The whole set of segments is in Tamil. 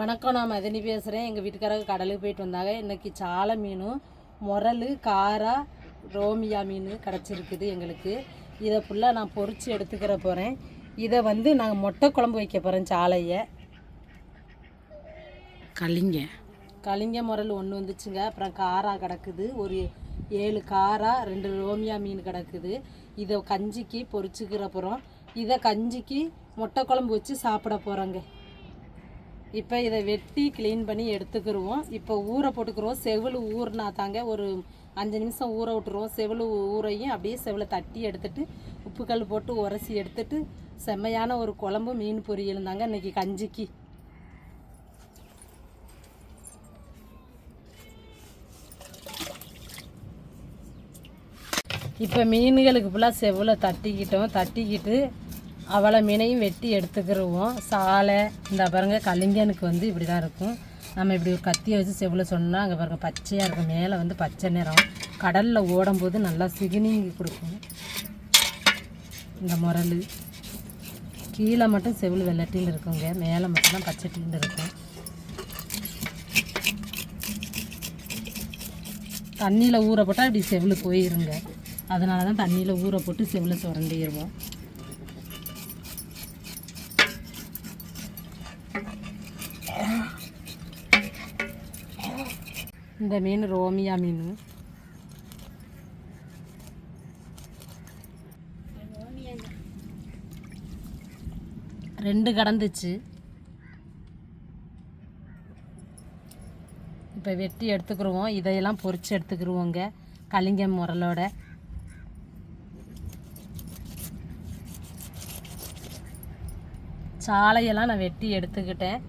வணக்கம் நான் மதினி பேசுகிறேன் எங்கள் வீட்டுக்காரங்க கடலுக்கு போயிட்டு வந்தாங்க. இன்னைக்கு சாலை மீனும் முரல் காரா ரோமியா மீன் கிடச்சிருக்குது எங்களுக்கு. இதை ஃபுல்லாக நான் பொரிச்சு எடுத்துக்கிற போகிறேன் இதை வந்து நாங்கள் மொட்டை குழம்பு வைக்க போகிறேன் சாலையை. கலிங்க. கலிங்க முரல் ஒன்று வந்துச்சுங்க. அப்புறம் காரா கிடக்குது. ஒரு ஏழு காரா ரெண்டு ரோமியா மீன் கிடக்குது. இதை கஞ்சிக்கு பொரிச்சுக்கிற அப்புறம் இதை கஞ்சிக்கு மொட்டை குழம்பு வச்சு சாப்பிட போகிறோங்க இப்போ இதை வெட்டி க்ளீன் பண்ணி எடுத்துக்கிடுவோம் இப்போ ஊற போட்டுக்கிறோம் செவில் ஊறினா தாங்க ஒரு அஞ்சு நிமிஷம் ஊற விட்டுருவோம். செவில் ஊறையும் அப்படியே செவில் தட்டி எடுத்துட்டு உப்பு கல் போட்டு உரசி எடுத்துட்டு செம்மையான ஒரு குழம்பு மீன் பொரியல் தாங்க இன்னைக்கு கஞ்சிக்கு. இப்போ மீன்களுக்கு ஃபுல்லாக செவ்வில் தட்டிக்கிட்டோம். தட்டிக்கிட்டு அவளை மீனையும் வெட்டி எடுத்துக்கிருவோம். சாலை இந்த பாருங்க கலிங்கனுக்கு வந்து இப்படி தான் இருக்கும். நம்ம இப்படி ஒரு கத்தியை வச்சு செவில் சொன்னால் அங்கே பாருங்க பச்சையாக இருக்கும். மேலே வந்து பச்சை நிறம். கடலில் ஓடும்போது நல்லா சிகினிங் கொடுக்கும். இந்த முரல் கீழே மட்டும் செவில் வெள்ளட்டின்னு இருக்குங்க. மேலே மட்டும்தான் பச்சை டீன்னு இருக்கும். தண்ணியில் ஊற போட்டால் இப்படி செவில் போயிருங்க. அதனால தான் தண்ணியில் ஊற போட்டு செவில் சுரண்டிடுவோம் இந்த மீன் ரோமியா மீன். ரெண்டு கடந்துச்சு. இப்போ வெட்டி எடுத்துக்கிருவோம். இதையெல்லாம் பொறிச்சு எடுத்துக்கிருவோங்க கலிங்க முரலோட. சாலையெல்லாம் நான் வெட்டி எடுத்துக்கிட்டேன்.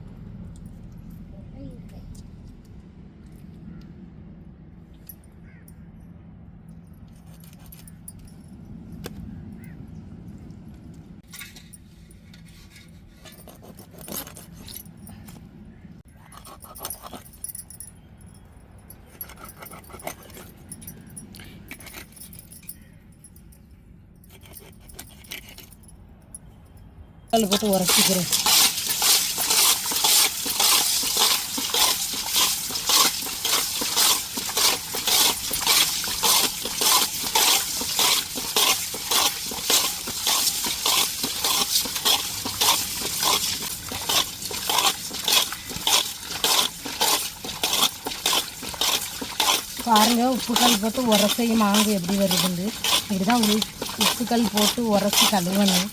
கல் போட்டு உரைச்சிக்கிறேன் பாருங்க உப்புக்கல் போட்டு உரசையும் மாங்கு எப்படி வருதுண்டு இப்படி தான் உப்புக்கல் போட்டு உரசி கழுவணும்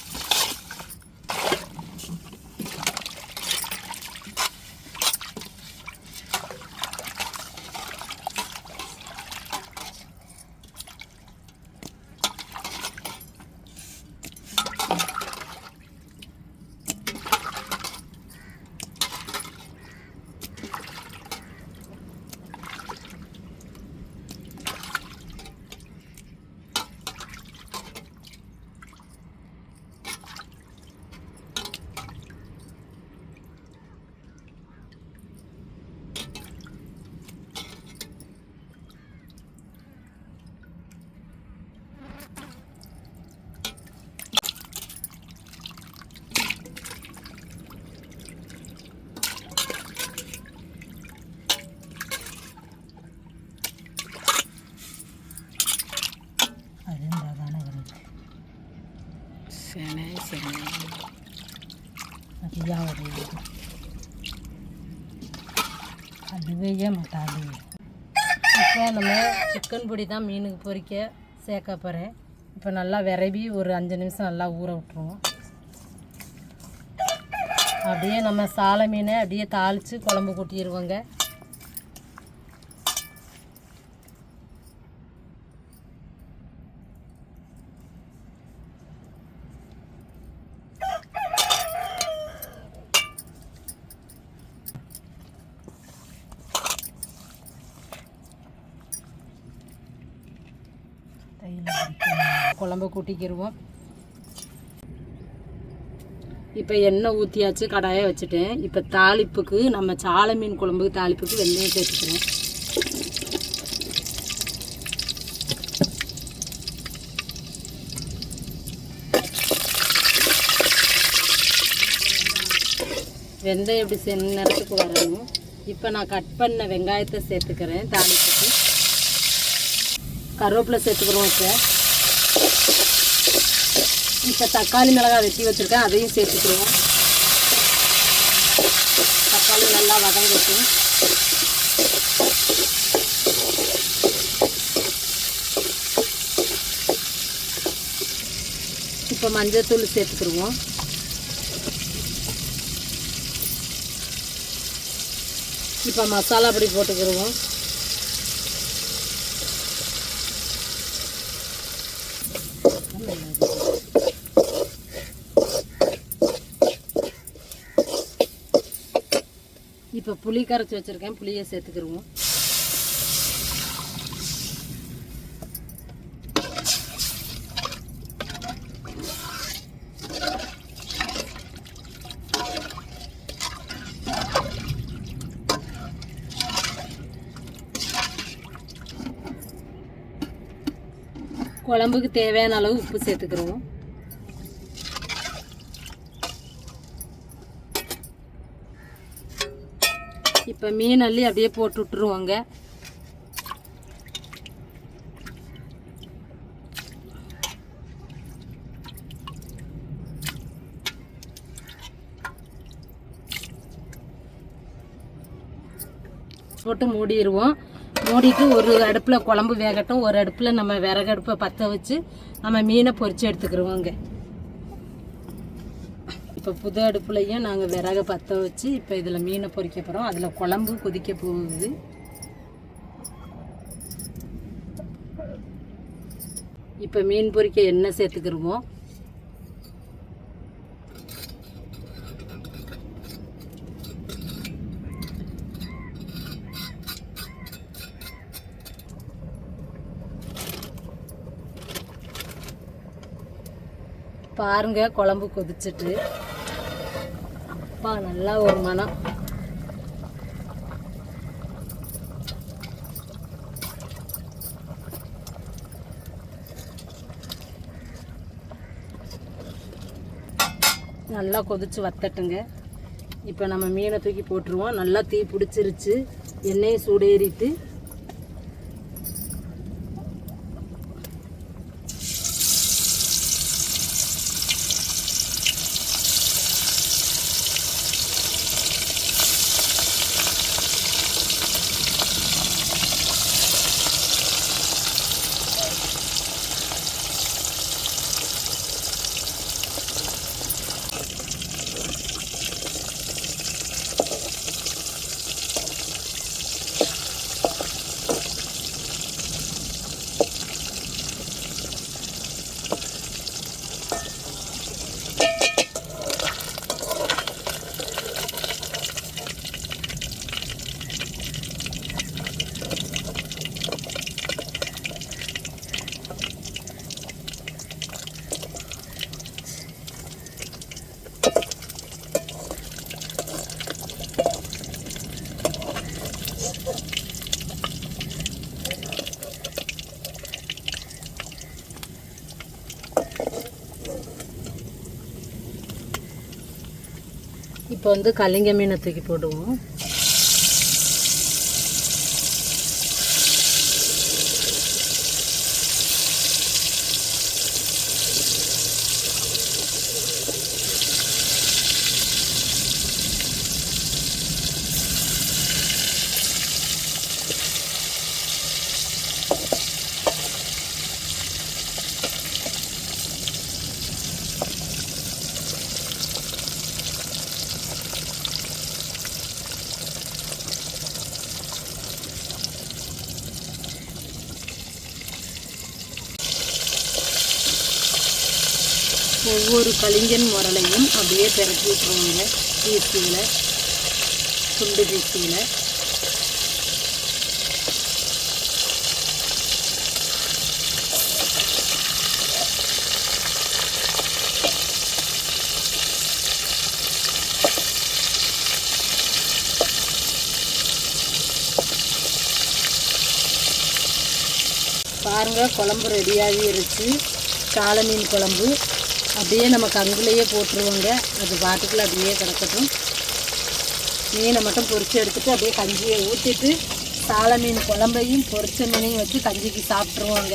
அது தானே வருது செனை செனை நிறையா வருது அதுவே மாட்டாது இப்போ நம்ம சிக்கன் பொடி தான் மீனுக்கு பொறிக்க சேர்க்க போகிறேன் இப்போ நல்லா விரவி ஒரு அஞ்சு நிமிஷம் நல்லா ஊற விட்ருவோம் அப்படியே நம்ம சாலை மீனை அப்படியே தாளித்து குழம்பு கொட்டிடுவோங்க. குழம்பு கூட்டிக்கிடுவோம் இப்போ எண்ணெய் ஊற்றியாச்சு கடாயை வச்சுட்டேன். இப்போ தாளிப்புக்கு நம்ம சாலை மீன் குழம்புக்கு தாளிப்புக்கு வெந்தயம் சேர்த்துக்கிறேன். வெந்தயம் எப்படி சென்ன நேரத்துக்கு வரணும். இப்போ நான் கட் பண்ண வெங்காயத்தை சேர்த்துக்கிறேன் தாளிப்பு. கருவேப்பிலை சேர்த்துக்கிறோம் இப்போ. இப்போ தக்காளி மிளகாய் வெட்டி வச்சுருக்கேன் அதையும் சேர்த்துக்கிறோம். தக்காளி நல்லா வதங்கட்டும். இப்போ மஞ்சள்தூள் சேர்த்துக்கிடுவோம். இப்போ மசாலா பொடி போட்டுக்கிடுவோம். இப்போ புளி கரைச்சி வச்சுருக்கேன். புளியை சேர்த்துக்கிடுவோம் குழம்புக்கு தேவையான அளவு உப்பு சேர்த்துக்கிறோம் இப்போ மீன் அள்ளி அப்படியே போட்டு விட்டுருவோங்க. போட்டு மூடிடுவோம் மூடிட்டு ஒரு அடுப்பில் குழம்பு வேகட்டும். ஒரு அடுப்பில் நம்ம விறகு அடுப்பை பற்ற வச்சு நம்ம மீனை பொறிச்சு எடுத்துக்கிருவோங்க. இப்போ புது அடுப்புலையும் நாங்கள் விறகு பற்ற வச்சு இப்போ இதில் மீனை பொறிக்க போகிறோம் அதில் குழம்பு கொதிக்க போகுது. இப்போ மீன் பொறிக்க எண்ணெய் சேர்த்துக்கிருவோம் பாருங்க குழம்பு கொதிச்சிட்டு. அப்பா நல்லா ஒரு மனம் நல்லா கொதிச்சு வத்தட்டுங்க. இப்போ நம்ம மீனை தூக்கி போட்டுருவோம். நல்லா தீ பிடிச்சிருச்சு. எண்ணெயை சூடேறிட்டு இப்போ வந்து கலிங்க மீனை தூக்கி போடுவோம். ஒரு கலிங்கன் முரலையும் அப்படியே திரட்டி விட்டுருவாங்க. பீஸுகளை துண்டு பீஸுகளை பாருங்கள் குழம்பு ரெடியாகி இருச்சு காளை மீன் குழம்பு. அப்படியே நம்ம கங்குலையே போட்டுருவோங்க. அது பாட்டுக்குள்ள அப்படியே கிடக்கட்டும். மீனை மட்டும் பொறிச்சு எடுத்துட்டு அப்படியே கஞ்சியை ஊற்றிட்டு சால மீன் குழம்பையும் பொரிச்ச மீனையும் வச்சு கஞ்சிக்கு சாப்பிட்ருவோங்க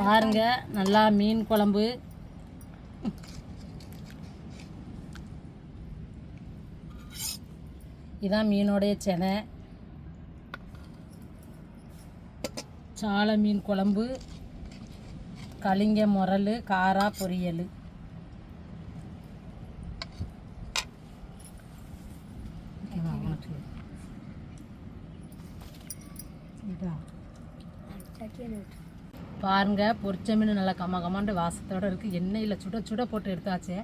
பாருங்க நல்லா மீன் குழம்பு. இதான் மீனோடைய செனை. சால மீன் குழம்பு. கலிங்க முரல் காரா பொரியல். பாருங்க பொரிச்ச மீன் நல்லா கம கம்மாண்டு வாசத்தோட இருக்கு. எண்ணெயில் சுட சுட போட்டு எடுத்தாச்சு.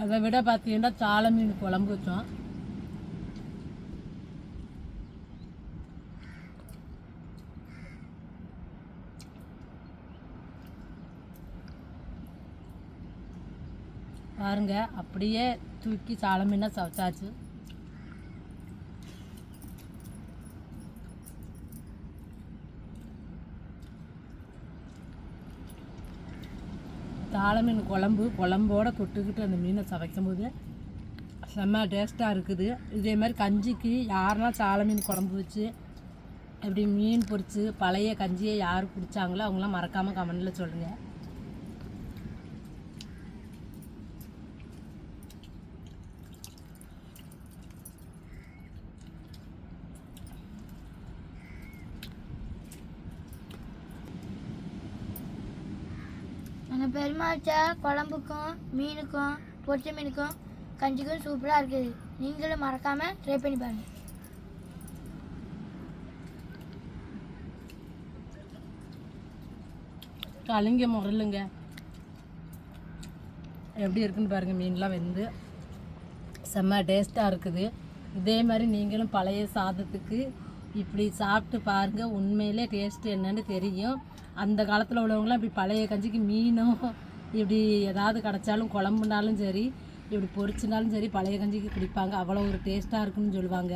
அதை விட பார்த்தீங்கன்னா சால மீன் குழம்பு வச்சோம். பாருங்க அப்படியே தூக்கி சாலை மீனை சவச்சாச்சு தாள மீன் குழம்பு குழம்போட தொட்டுக்கிட்டு அந்த மீனை சமைக்கும் போது செம்ம டேஸ்ட்டாக இருக்குது. இதே மாதிரி கஞ்சிக்கு யாருன்னா சால மீன் குழம்பு வச்சு இப்படி மீன் பொரிச்சு பழைய கஞ்சியை யார் குடித்தாங்களோ அவங்களாம் மறக்காமல் கமெண்டில் சொல்லுங்கள் பெருமாச்சா குழம்புக்கும் மீனுக்கும் பொரிச்ச மீனுக்கும் கஞ்சிக்கும் சூப்பராக இருக்குது. நீங்களும் மறக்காமல் ட்ரை பண்ணி பாருங்கள் கலுங்க முரலுங்க. எப்படி இருக்குன்னு பாருங்கள் மீன்லாம் வெந்து செம்ம டேஸ்ட்டாக இருக்குது. இதே மாதிரி நீங்களும் பழைய சாதத்துக்கு இப்படி சாப்பிட்டு பாருங்கள் உண்மையிலே டேஸ்ட் என்னன்னு தெரியும். அந்த காலத்தில் உள்ளவங்களாம் இப்படி பழைய கஞ்சிக்கு மீனும் இப்படி ஏதாவது கிடச்சாலும் குழம்புனாலும் சரி இப்படி பொரிச்சினாலும் சரி பழைய கஞ்சிக்கு குடிப்பாங்க. அவ்வளோ ஒரு டேஸ்ட்டாக இருக்குன்னு சொல்லுவாங்க.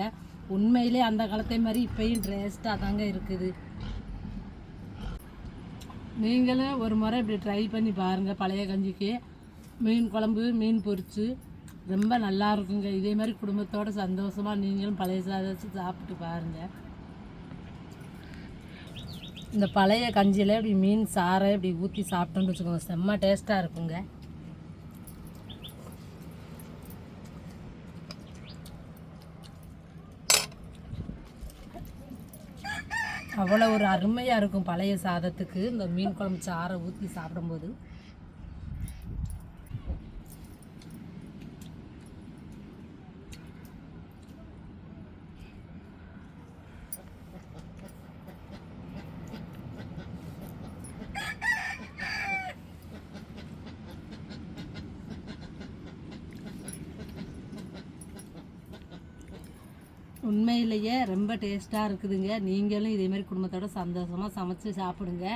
உண்மையிலே அந்த காலத்தை மாதிரி இப்போயும் டேஸ்ட்டாக தாங்க இருக்குது. நீங்களும் ஒரு முறை இப்படி ட்ரை பண்ணி பாருங்கள் பழைய கஞ்சிக்கு. மீன் குழம்பு மீன் பொரிச்சு ரொம்ப நல்லா இருக்குங்க. இதே மாதிரி குடும்பத்தோட சந்தோஷமாக நீங்களும் பழைய சாதத்தை சாப்பிட்டு பாருங்கள் இந்த பழைய கஞ்சியில் இப்படி மீன் சாறை இப்படி ஊற்றி சாப்பிட்டோன்னு வச்சுக்கோங்க. செம்ம டேஸ்ட்டாக இருக்குங்க. அவ்வளோ ஒரு அருமையாக இருக்கும் பழைய சாதத்துக்கு. இந்த மீன் குழம்பு சாறை ஊற்றி சாப்பிடும்போது. உண்மையிலேயே ரொம்ப டேஸ்ட்டாக இருக்குதுங்க. நீங்களும் இதேமாரி குடும்பத்தோட சந்தோஷமாக சமைச்சு சாப்பிடுங்க.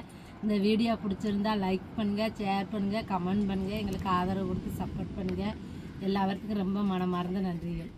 இந்த வீடியோ பிடிச்சிருந்தா லைக் பண்ணுங்கள் ஷேர் பண்ணுங்கள் கமெண்ட் பண்ணுங்கள் எங்களுக்கு ஆதரவு கொடுத்து சப்போர்ட் பண்ணுங்கள் எல்லாத்துக்கும் ரொம்ப மனமார்ந்த நன்றிகள்.